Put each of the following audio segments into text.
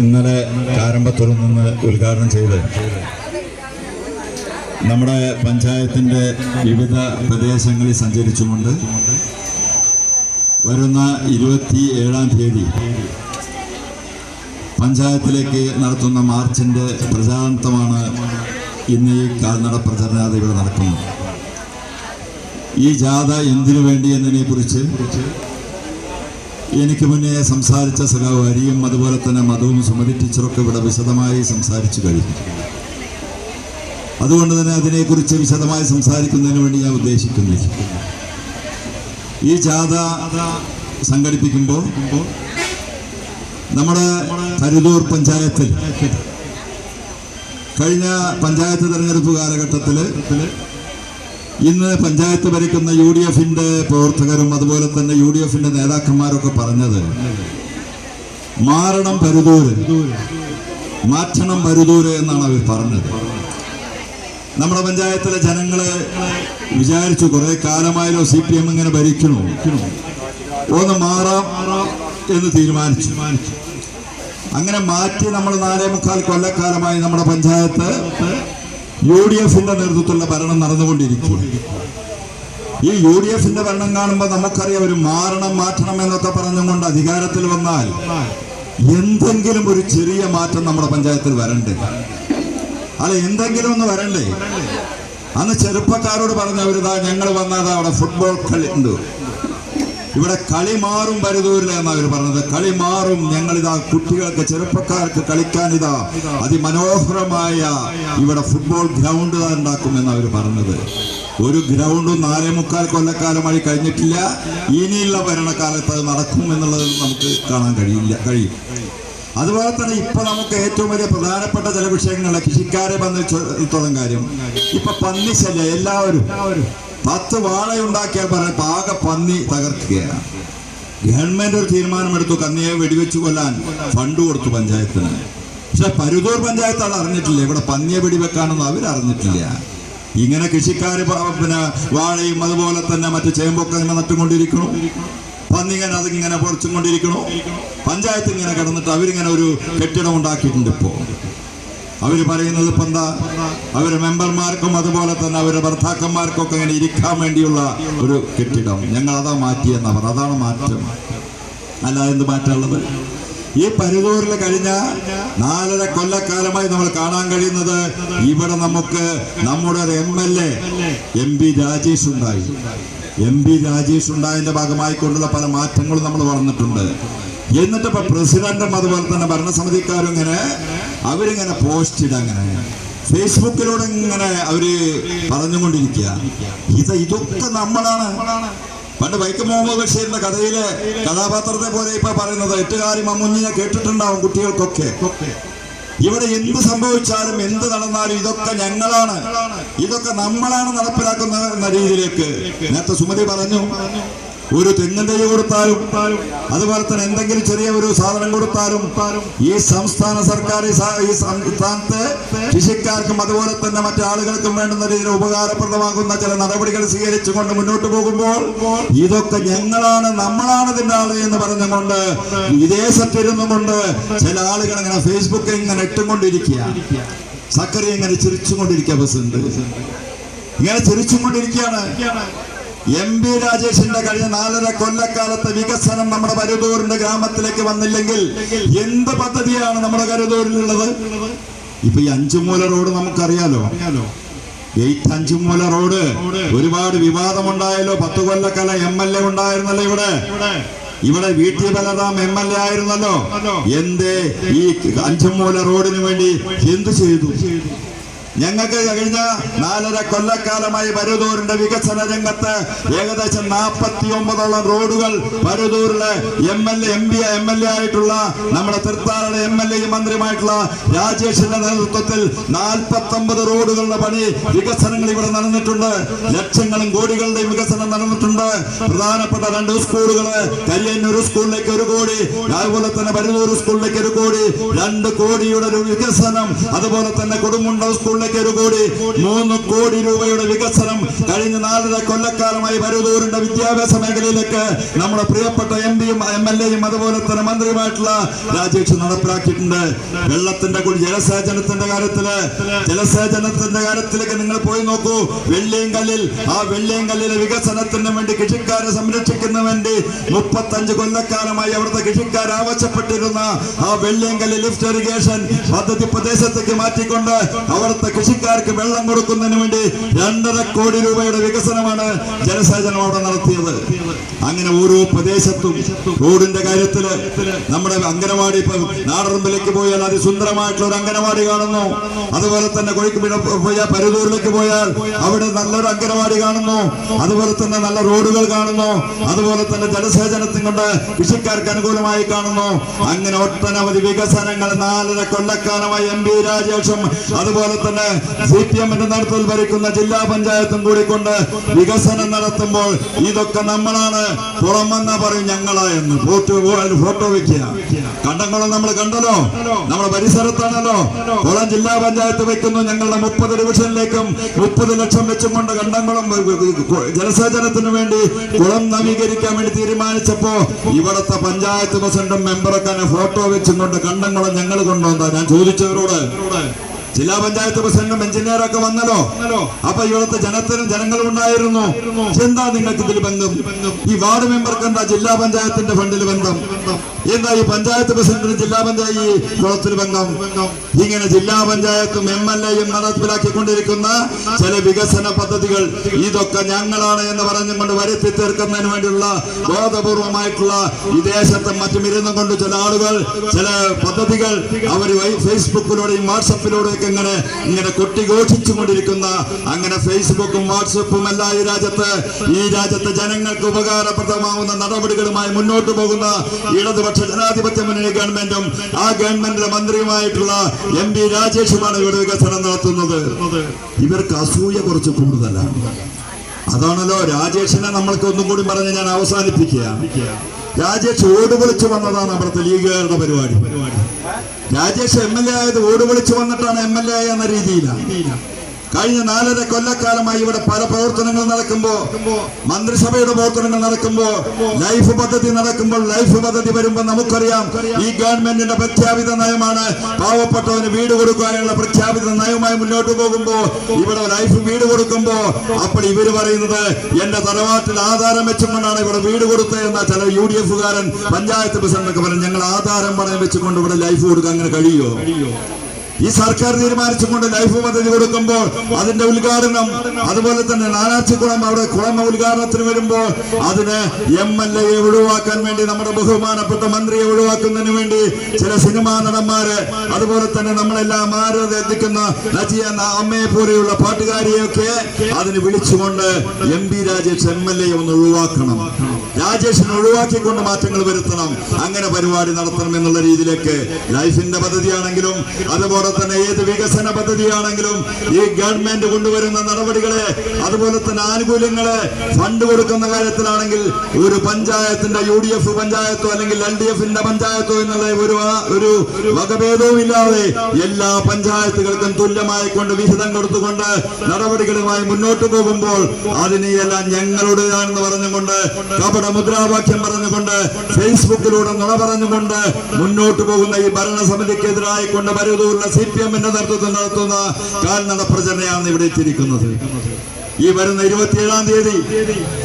ഇന്നലെ കാരമ്പത്തൂരിൽ നിന്ന് ഉദ്ഘാടനം ചെയ്ത് നമ്മുടെ പഞ്ചായത്തിന്റെ വിവിധ പ്രദേശങ്ങളിൽ സഞ്ചരിച്ചുകൊണ്ട് വരുന്ന ഇരുപത്തി ഏഴാം തീയതി പഞ്ചായത്തിലേക്ക് നടത്തുന്ന മാർച്ചിന്റെ പ്രചാരണത്വമാണ് ഇന്ന് ഈ കാൽനട പ്രചരണജാഥ ഇവിടെ നടക്കുന്നത്. ഈ ജാഥ എന്തിനു വേണ്ടി എന്നതിനെ കുറിച്ച് എനിക്ക് മുന്നേ സംസാരിച്ച സഖാവ് അതുപോലെ തന്നെ മധുവും സുമതി ടീച്ചറൊക്കെ ഇവിടെ വിശദമായി സംസാരിച്ചു കഴിഞ്ഞു. അതുകൊണ്ട് തന്നെ അതിനെക്കുറിച്ച് വിശദമായി സംസാരിക്കുന്നതിന് വേണ്ടി ഞാൻ ഉദ്ദേശിക്കുന്നില്ല. ഈ ജാഥ സംഘടിപ്പിക്കുമ്പോൾ നമ്മുടെ കരുതൂർ പഞ്ചായത്തിൽ കഴിഞ്ഞ പഞ്ചായത്ത് തെരഞ്ഞെടുപ്പ് കാലഘട്ടത്തിൽ ഇന്ന് പഞ്ചായത്ത് ഭരിക്കുന്ന യു ഡി എഫിന്റെ പ്രവർത്തകരും അതുപോലെ തന്നെ യു ഡി എഫിന്റെ നേതാക്കന്മാരൊക്കെ പറഞ്ഞത് മാറണം പരുതൂര്. മാറ്റണം പരുതൂര് എന്നാണ് അവർ പറഞ്ഞത്. നമ്മുടെ പഞ്ചായത്തിലെ ജനങ്ങൾ വിചാരിച്ചു കുറെ കാലമായാലോ സി പി എം ഇങ്ങനെ ഭരിക്കണോ. ഒന്ന് മാറാം എന്ന് തീരുമാനിച്ചു. അങ്ങനെ മാറ്റി നമ്മൾ നാലേ മുക്കാൽ കൊല്ലക്കാലമായി നമ്മുടെ പഞ്ചായത്ത് യു ഡി എഫിന്റെ നേതൃത്വത്തിലുള്ള ഭരണം നടന്നുകൊണ്ടിരിക്കും ഈ യു ഡി എഫിന്റെ ഭരണം കാണുമ്പോൾ നമുക്കറിയാം ഒരു മാറണം മാറ്റണം എന്നൊക്കെ പറഞ്ഞുകൊണ്ട് അധികാരത്തിൽ വന്നാൽ എന്തെങ്കിലും ഒരു ചെറിയ മാറ്റം നമ്മുടെ പഞ്ചായത്തിൽ വരണ്ടേ? അല്ല എന്തെങ്കിലും ഒന്ന് വരണ്ടേ? അന്ന് ചെറുപ്പക്കാരോട് പറഞ്ഞവരിതാ ഞങ്ങൾ വന്നതാ അവിടെ ഫുട്ബോൾ കളി ഉണ്ട്. ഇവിടെ കളി മാറും പരുതൂരില്ല അവർ പറഞ്ഞത്. കളി മാറും. ഞങ്ങളിതാ കുട്ടികൾക്ക് ചെറുപ്പക്കാർക്ക് കളിക്കാൻ ഇതാ അതിമനോഹരമായ ഇവിടെ ഫുട്ബോൾ ഗ്രൗണ്ട് ഉണ്ടാക്കും എന്ന് അവർ പറഞ്ഞത്. ഒരു ഗ്രൗണ്ടും നാലേ മുക്കാൽ കൊല്ലക്കാലമായി കഴിഞ്ഞിട്ടില്ല. ഇനിയുള്ള ഭരണകാലത്ത് അത് നടക്കും എന്നുള്ളത് നമുക്ക് കാണാൻ കഴിയില്ല കഴിയും. അതുപോലെ തന്നെ ഇപ്പൊ നമുക്ക് ഏറ്റവും വലിയ പ്രധാനപ്പെട്ട ചില വിഷയങ്ങളെ കൃഷിക്കാരെ ബന്ധിച്ചിടത്തോളം കാര്യം. ഇപ്പൊ പന്നി ശല്യം എല്ലാവരും. പത്ത് വാളയുണ്ടാക്കിയാൽ പറഞ്ഞ പാക പന്നി തകർക്കുകയാണ്. ഗവൺമെന്റ് ഒരു തീരുമാനമെടുത്തു കന്നിയെ വെടിവെച്ചു കൊല്ലാൻ ഫണ്ട് കൊടുത്തു പഞ്ചായത്തിന്. പക്ഷെ പരുതൂർ പഞ്ചായത്ത് അത് അറിഞ്ഞിട്ടില്ല. ഇവിടെ പന്നിയെ വെടിവെക്കാനൊന്നും അറിഞ്ഞിട്ടില്ല. ഇങ്ങനെ കൃഷിക്കാർ പിന്നെ വാഴയും അതുപോലെ തന്നെ മറ്റു ചേമ്പൊക്കെ ഇങ്ങനെ പന്നി പന്നിങ്ങനെ അതിങ്ങനെ പൊളിച്ചും കൊണ്ടിരിക്കണു. പഞ്ചായത്ത് ഇങ്ങനെ കിടന്നിട്ട് അവരിങ്ങനെ ഒരു കെട്ടിടം ഉണ്ടാക്കിയിട്ടുണ്ട് ഇപ്പോ. അവർ പറയുന്നത് ഇപ്പം എന്താ? മെമ്പർമാർക്കും അതുപോലെ തന്നെ അവരുടെ ഭർത്താക്കന്മാർക്കും ഒക്കെ ഇങ്ങനെ ഇരിക്കാൻ വേണ്ടിയുള്ള ഒരു കെട്ടിടം. ഞങ്ങൾ അതാ മാറ്റിയെന്നാ അവർ അതാണ് മാറ്റം. അല്ല എന്ത് മാറ്റമുള്ളത് ഈ പരിതൂരിൽ കഴിഞ്ഞ നാലര കൊല്ലക്കാലമായി നമ്മൾ കാണാൻ കഴിയുന്നത് ഇവിടെ നമുക്ക് നമ്മുടെ ഒരു M L A M P Rajesh ഉണ്ടായി. എം പി രാജേഷ് ഉണ്ടായതിന്റെ ഭാഗമായിക്കൊണ്ടുള്ള പല മാറ്റങ്ങളും നമ്മൾ വളർന്നിട്ടുണ്ട്. എന്നിട്ട് ഇപ്പൊ പ്രസിഡന്റും അതുപോലെ തന്നെ ഭരണസമിതിക്കാരും ഇങ്ങനെ അവരിങ്ങനെ പോസ്റ്റ് ഇട അങ്ങനെ ഫേസ്ബുക്കിലൂടെ ഇങ്ങനെ അവർ പറഞ്ഞുകൊണ്ടിരിക്കുക. ഇത് ഇതൊക്കെ നമ്മളാണ്. പണ്ട് വൈക്കം മുഹമ്മദ് ബഷീറിന്റെ കഥയിലെ കഥാപാത്രത്തെ പോലെ ഇപ്പൊ പറയുന്നത് എട്ടുകാരി മമ്മുഞ്ഞിനെ കേട്ടിട്ടുണ്ടാവും കുട്ടികൾക്കൊക്കെ. ഇവിടെ എന്ത് സംഭവിച്ചാലും എന്ത് നടന്നാലും ഇതൊക്കെ ഞങ്ങളാണ്. ഇതൊക്കെ നമ്മളാണ് നടപ്പിലാക്കുന്ന എന്ന രീതിയിലേക്ക്. നേരത്തെ സുമതി പറഞ്ഞു. ഒരു തെങ്ങും തൈ കൊടുത്താലും അതുപോലെ തന്നെ എന്തെങ്കിലും ചെറിയ ഒരു സാധനം കൊടുത്താലും ഈ സംസ്ഥാന സർക്കാർ ഈ സംസ്ഥാനത്തെ കൃഷിക്കാർക്കും അതുപോലെ തന്നെ മറ്റാളുകൾക്കും വേണ്ടുന്ന രീതിയിൽ ഉപകാരപ്രദമാകുന്ന ചില നടപടികൾ സ്വീകരിച്ചുകൊണ്ട് മുന്നോട്ട് പോകുമ്പോൾ ഇതൊക്കെ ഞങ്ങളാണ് നമ്മളാണ് ഇതിന്റെ ആൾ എന്ന് പറഞ്ഞുകൊണ്ട് വിദേശത്തിരുന്നു കൊണ്ട് ചില ആളുകൾ ഇങ്ങനെ ഫേസ്ബുക്കിൽ ഇങ്ങനെ ഇട്ടുകൊണ്ടിരിക്കുക. സക്കറി ഇങ്ങനെ ചിരിച്ചുകൊണ്ടിരിക്കുക ബസ് ഇങ്ങനെ ചിരിച്ചുകൊണ്ടിരിക്കുകയാണ്. എം പി രാജേഷിന്റെ കഴിഞ്ഞ നാലര കൊല്ലക്കാലത്തെ വികസനം നമ്മുടെ പരുതൂരിന്റെ ഗ്രാമത്തിലേക്ക് വന്നില്ലെങ്കിൽ എന്ത് പദ്ധതിയാണ് നമ്മുടെ കരുതൂരിലുള്ളത് ഇപ്പൊ ഈ അഞ്ചുമൂല റോഡ് നമുക്കറിയാലോ? Eight Anchumoola road. ഒരുപാട് വിവാദമുണ്ടായല്ലോ. പത്ത് കൊല്ലക്കാലം എം എൽ എ ഉണ്ടായിരുന്നല്ലോ ഇവിടെ. ഇവിടെ. V T Balram M L A ആയിരുന്നല്ലോ. എന്തേ? ഈ അഞ്ചുമൂല റോഡിന് വേണ്ടി എന്തു ചെയ്തു? ഞങ്ങൾക്ക് കഴിഞ്ഞ നാലര കൊല്ലക്കാലമായി പരുതൂരിന്റെ വികസന രംഗത്ത് ഏകദേശം നാൽപ്പത്തി ഒമ്പതോളം റോഡുകൾ പരുതൂരിലെ M L M P M L A ആയിട്ടുള്ള നമ്മുടെ തൃത്താലയുടെ എം എൽ എ മന്ത്രിയുമായിട്ടുള്ള രാജേഷിന്റെ നേതൃത്വത്തിൽ നാൽപ്പത്തി ഒമ്പത് റോഡുകളുടെ പണി വികസനങ്ങൾ ഇവിടെ നടന്നിട്ടുണ്ട്. ലക്ഷങ്ങളും കോടികളുടെ വികസനം നടന്നിട്ടുണ്ട്. പ്രധാനപ്പെട്ട രണ്ട് സ്കൂളുകൾ കരിയന്നൂർ സ്കൂളിലേക്ക് ഒരു കോടി അതുപോലെ തന്നെ പരുതൂർ സ്കൂളിലേക്ക് ഒരു കോടി രണ്ട് കോടിയുടെ ഒരു വികസനം അതുപോലെ തന്നെ കൊടുമുണ്ട സ്കൂളിലേക്ക് ഒരു കോടി മൂന്ന് കോടി രൂപയുടെ വികസനം കഴിഞ്ഞ നാലര കൊല്ലക്കാലമായി വരൂതൂരിന്റെ വിദ്യാഭ്യാസ മേഖലയിലേക്ക് നമ്മുടെ പ്രിയപ്പെട്ട എം പിയും എം എൽ എയും അതുപോലെ തന്നെ മന്ത്രിയുമായിട്ടുള്ള രാജേഷ് നടപ്പിലാക്കിയിട്ടുണ്ട്. വെള്ളത്തിന്റെ കൂടി ജലസേചനത്തിന്റെ കാര്യത്തിൽ ജലസേചനത്തിന്റെ കാര്യത്തിലേക്ക് നിങ്ങൾ പോയി നോക്കൂ. വെള്ളിയങ്കല്ലിൽ ആ വെള്ളിയങ്കല്ലിലെ വികസനത്തിന് വേണ്ടി കൃഷിക്കാരെ സംരക്ഷിക്കുന്ന വേണ്ടി മുപ്പത്തഞ്ച് കൊല്ലക്കാലമായി അവിടുത്തെ കൃഷിക്കാർ ആവശ്യപ്പെട്ടിരുന്ന ആ വെള്ളിയങ്കല്ല് ലിഫ്റ്റ് ഇറിഗേഷൻ പദ്ധതി പ്രദേശത്തേക്ക് മാറ്റിക്കൊണ്ട് അവിടുത്തെ കൃഷിക്കാർക്ക് വെള്ളം കൊടുക്കുന്നതിന് വേണ്ടി രണ്ടര കോടി രൂപയുടെ വികസനമാണ് ജനസേചനം അവിടെ നടത്തിയത്. അങ്ങനെ ഓരോ പ്രദേശത്തും റോഡിന്റെ കാര്യത്തിൽ നമ്മുടെ അംഗനവാടി നാടറമ്പിലേക്ക് പോയാൽ അതിസുന്ദരമായിട്ടുള്ള ഒരു അംഗനവാടി കാണുന്നു. അതുപോലെ തന്നെ കോഴിക്കുപിഴ പോയാൽ പരുതൂരിലേക്ക് പോയാൽ അവിടെ നല്ലൊരു അംഗനവാടി കാണുന്നു. അതുപോലെ തന്നെ നല്ല റോഡുകൾ കാണുന്നു. അതുപോലെ തന്നെ ജലസേചനത്തിന് കൊണ്ട് കൃഷിക്കാർക്ക് അനുകൂലമായി കാണുന്നു. അങ്ങനെ ഒട്ടനവധി വികസനങ്ങൾ നാലര കൊല്ലക്കാലമായി എം പി രാജേഷും അതുപോലെ തന്നെ സി പി എമ്മിന്റെ നേതൃത്വത്തിൽ ഭരിക്കുന്ന ജില്ലാ പഞ്ചായത്തും കൂടി കൊണ്ട് വികസനം നടത്തുമ്പോൾ ഇതൊക്കെ നമ്മളാണ് പുറമെന്ന പറയും ഞങ്ങളാ എന്ന്. ഫോട്ടോ വെക്കുക. കണ്ടങ്ങളും നമ്മൾ കണ്ടല്ലോ? നമ്മുടെ പരിസരത്താണല്ലോ? കുളം ജില്ലാ പഞ്ചായത്ത് വെക്കുന്നു. ഞങ്ങളുടെ മുപ്പത് ഡിവിഷനിലേക്കും മുപ്പത് ലക്ഷം വെച്ചും കൊണ്ട് കണ്ടങ്ങളും ജലസേചനത്തിന് വേണ്ടി കുളം നവീകരിക്കാൻ വേണ്ടി തീരുമാനിച്ചപ്പോ ഇവിടത്തെ പഞ്ചായത്ത് പ്രസിഡന്റും മെമ്പറൊക്കെ ഫോട്ടോ വെച്ചും കൊണ്ട് കണ്ടങ്ങളും ഞങ്ങൾ കൊണ്ടുവന്നാ ഞാൻ ചോദിച്ചവരോട് ജില്ലാ പഞ്ചായത്ത് പ്രസിഡന്റും എഞ്ചിനീയറൊക്കെ വന്നല്ലോ. അപ്പൊ ഇവിടുത്തെ ജനത്തിനും ജനങ്ങളും ഉണ്ടായിരുന്നു. എന്താ നിങ്ങൾക്ക് ഇതിൽ ബന്ധം. ഈ വാർഡ് മെമ്പർക്ക് എന്താ ജില്ലാ പഞ്ചായത്തിന്റെ ഫണ്ടിൽ ബന്ധം. എന്താ ഈ പഞ്ചായത്ത് പ്രസിഡന്റിന് ജില്ലാ പഞ്ചായത്ത് കുളത്തിൽ ബന്ധം. ഇങ്ങനെ ജില്ലാ പഞ്ചായത്തും എം എൽ എയും നടപ്പിലാക്കിക്കൊണ്ടിരിക്കുന്ന ചില വികസന പദ്ധതികൾ ഇതൊക്കെ ഞങ്ങളാണ് എന്ന് പറഞ്ഞുകൊണ്ട് വരുത്തി തീർക്കുന്നതിന് വേണ്ടിയുള്ള ബോധപൂർവമായിട്ടുള്ള വിദേശത്തും മറ്റും ഇരുന്നും കൊണ്ട് ചില ആളുകൾ ചില പദ്ധതികൾ അവർ ഫേസ്ബുക്കിലൂടെയും വാട്സപ്പിലൂടെയൊക്കെ ഇങ്ങനെ ഇങ്ങനെ കൊട്ടിഘോഷിച്ചു കൊണ്ടിരിക്കുന്ന അങ്ങനെ ഫേസ്ബുക്കും വാട്സപ്പും എല്ലാം ഈ രാജ്യത്ത് ഈ രാജ്യത്തെ ജനങ്ങൾക്ക് ഉപകാരപ്രദമാവുന്ന നടപടികളുമായി മുന്നോട്ട് പോകുന്ന ഇടതുപക്ഷ ജനാധിപത്യ മുന്നണി ഗവൺമെന്റും ആ ഗവൺമെന്റിലെ മന്ത്രിയുമായിട്ടുള്ള എം പി രാജേഷുമാണ് ഇവിടെ വികസനം നടത്തുന്നത്. ഇവർക്ക് അസൂയ കുറച്ച് കൂടുതലാണ്. അതാണല്ലോ രാജേഷിനെ നമ്മൾക്ക് ഒന്നും കൂടി പറഞ്ഞ് ഞാൻ അവസാനിപ്പിക്കുക. രാജേഷ് ഓട് വിളിച്ചു വന്നതാണ് അവിടുത്തെ ലീഗുകാരുടെ പരിപാടി. രാജേഷ് എം എൽ എ ആയത് ഓട് വിളിച്ചു വന്നിട്ടാണ് എം എൽ എ എന്ന രീതിയിലാണ്. കഴിഞ്ഞ നാലര കൊല്ലക്കാലമായി ഇവിടെ പല പ്രവർത്തനങ്ങൾ നടക്കുമ്പോ മന്ത്രിസഭയുടെ പ്രവർത്തനങ്ങൾ നടക്കുമ്പോ ലൈഫ് പദ്ധതി നടക്കുമ്പോൾ ലൈഫ് പദ്ധതി വരുമ്പോൾ നമുക്കറിയാം ഈ ഗവൺമെന്റിന്റെ പ്രഖ്യാപിത നയമാണ് പാവപ്പെട്ടവന് വീട് കൊടുക്കാനുള്ള പ്രഖ്യാപിത നയവുമായി മുന്നോട്ട് പോകുമ്പോ ഇവിടെ ലൈഫ് വീട് കൊടുക്കുമ്പോ അപ്പോൾ ഇവർ പറയുന്നത് എന്റെ തറവാട്ടിൽ ആധാരം വെച്ചുകൊണ്ടാണ് ഇവിടെ വീട് കൊടുത്തത് എന്ന ചില യു ഡി എഫുകാരൻ പഞ്ചായത്ത് പ്രസിഡന്റൊക്കെ പറഞ്ഞു ഞങ്ങൾ ആധാരം പണയം വെച്ചുകൊണ്ട് ഇവിടെ ലൈഫ് കൊടുക്കാൻ അങ്ങനെ കഴിയോ ഈ സർക്കാർ തീരുമാനിച്ചുകൊണ്ട് ലൈഫ് പദ്ധതി കൊടുക്കുമ്പോൾ അതിന്റെ ഉദ്ഘാടനം അതുപോലെ തന്നെ നാനാച്ചിക്കുളം അവിടെ കുളം ഉദ്ഘാടനത്തിന് വരുമ്പോൾ അതിന് എം എൽ എയെ ഒഴിവാക്കാൻ വേണ്ടി നമ്മുടെ ബഹുമാനപ്പെട്ട മന്ത്രിയെ ഒഴിവാക്കുന്നതിന് വേണ്ടി ചില സിനിമാ നടന്മാര് അതുപോലെ തന്നെ നമ്മളെല്ലാം ആരാധിക്കുന്ന നജിയ അമ്മയെ പോലെയുള്ള പാട്ടുകാരിയൊക്കെ അതിന് വിളിച്ചുകൊണ്ട് M P Rajesh M L A ഒന്ന് ഒഴിവാക്കണം. രാജേഷിനെ ഒഴിവാക്കിക്കൊണ്ട് മാറ്റങ്ങൾ വരുത്തണം. അങ്ങനെ പരിപാടി നടത്തണം എന്നുള്ള രീതിയിലേക്ക് ലൈഫിന്റെ പദ്ധതിയാണെങ്കിലും അതുപോലെ തന്നെ ഏത് വികസന പദ്ധതിയാണെങ്കിലും ഈ ഗവൺമെന്റ് കൊണ്ടുവരുന്ന നടപടികളെ അതുപോലെ തന്നെ ആനുകൂല്യങ്ങളെ ഫണ്ട് കൊടുക്കുന്ന കാര്യത്തിലാണെങ്കിൽ ഒരു പഞ്ചായത്തിന്റെ യു ഡി എഫ് പഞ്ചായത്തോ അല്ലെങ്കിൽ എൽ ഡി എഫിന്റെ പഞ്ചായത്തോ എന്നുള്ള ഒരു ഒരു വകഭേദവും ഇല്ലാതെ എല്ലാ പഞ്ചായത്തുകൾക്കും തുല്യമായി കൊണ്ട് വിഹിതം കൊടുത്തുകൊണ്ട് നടപടികളുമായി മുന്നോട്ട് പോകുമ്പോൾ അതിനെയെല്ലാം ഞങ്ങളുടേതാണെന്ന് പറഞ്ഞുകൊണ്ട് കപട മുദ്രാവാക്യം പറഞ്ഞുകൊണ്ട് ഫേസ്ബുക്കിലൂടെ നുണ പറഞ്ഞുകൊണ്ട് മുന്നോട്ട് പോകുന്ന ഈ ഭരണസമിതിക്കെതിരായി കൊണ്ട് വരുതൂരിലെ സി പി എമ്മിന്റെ നേതൃത്വത്തിൽ നടത്തുന്ന കാൽനട പ്രചരണയാണ് ഇവിടെ എത്തിയിരിക്കുന്നത്. ഈ വരുന്ന ഇരുപത്തിയേഴാം തീയതി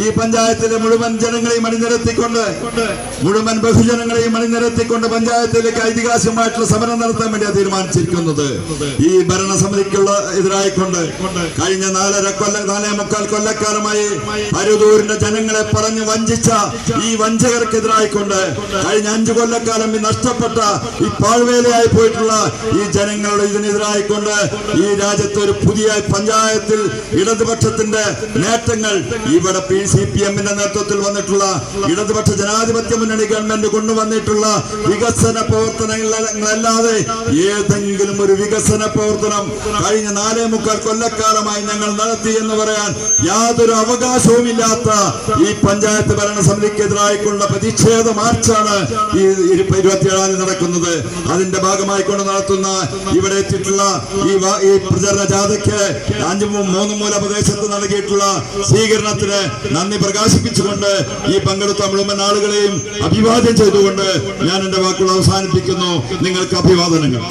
ഈ പഞ്ചായത്തിലെ മുഴുവൻ ജനങ്ങളെയും അണിനിരത്തിക്കൊണ്ട് മുഴുവൻ ബഹുജനങ്ങളെയും അണിനിരത്തിക്കൊണ്ട് പഞ്ചായത്തിലേക്ക് ഐതിഹാസികമായിട്ടുള്ള സമരം നടത്താൻ വേണ്ടിയാണ് തീരുമാനിച്ചിരിക്കുന്നത്. ഈ ഭരണസമിതിക്കുള്ള എതിരായിക്കൊണ്ട് കഴിഞ്ഞ നാലര കൊല്ല നാലേ മുക്കാൽ കൊല്ലക്കാലമായി അരുതൂരിന്റെ ജനങ്ങളെ പറഞ്ഞു വഞ്ചിച്ച ഈ വഞ്ചകർക്കെതിരായിക്കൊണ്ട് കഴിഞ്ഞ അഞ്ചു കൊല്ലക്കാലം ഈ നഷ്ടപ്പെട്ട ഈ പാഴ്വേലയായി പോയിട്ടുള്ള ഈ ജനങ്ങളുടെ ഇതിനെതിരായിക്കൊണ്ട് ഈ രാജ്യത്ത് ഒരു പുതിയ പഞ്ചായത്തിൽ ഇടതുപക്ഷത്തിന്റെ കൊല്ലത്തിന്റെ നേട്ടങ്ങൾ. ഇവിടെ പി സി പി എമ്മിന്റെ നേതൃത്വത്തിൽ വന്നിട്ടുള്ള ഇടതുപക്ഷ ജനാധിപത്യ മുന്നണി ഗവൺമെന്റ് കൊണ്ടുവന്നിട്ടുള്ള വികസന പ്രവർത്തനങ്ങളല്ലാതെ ഏതെങ്കിലും ഒരു വികസന പ്രവർത്തനം കഴിഞ്ഞ നാലേ മുക്കാൽ കൊല്ലക്കാലമായി ഞങ്ങൾ നടത്തി എന്ന് പറയാൻ യാതൊരു അവകാശവും ഇല്ലാത്ത ഈ പഞ്ചായത്ത് ഭരണസമിതിക്കെതിരായിക്കൊണ്ട പ്രതിഷേധ മാർച്ചാണ് ഈ ഇരു- ഇരുപത്തിയേഴാം തീയതി നടക്കുന്നത്. അതിന്റെ ഭാഗമായി കൊണ്ട് നടത്തുന്ന ഇവിടെ എത്തിയിട്ടുള്ള ഈ പ്രചരണ ജാഥയ്ക്ക് അഞ്ചു മൂന്ന് മൂല പ്രദേശത്ത് നൽകിയിട്ടുള്ള സ്വീകരണത്തിന് നന്ദി പ്രകാശിപ്പിച്ചുകൊണ്ട് ഈ പങ്കെടുത്ത മുഴുവൻ ആളുകളെയും അഭിവാദ്യം ചെയ്തുകൊണ്ട് ഞാൻ എന്റെ വാക്കുകൾ അവസാനിപ്പിക്കുന്നു. നിങ്ങൾക്ക് അഭിവാദനങ്ങൾ.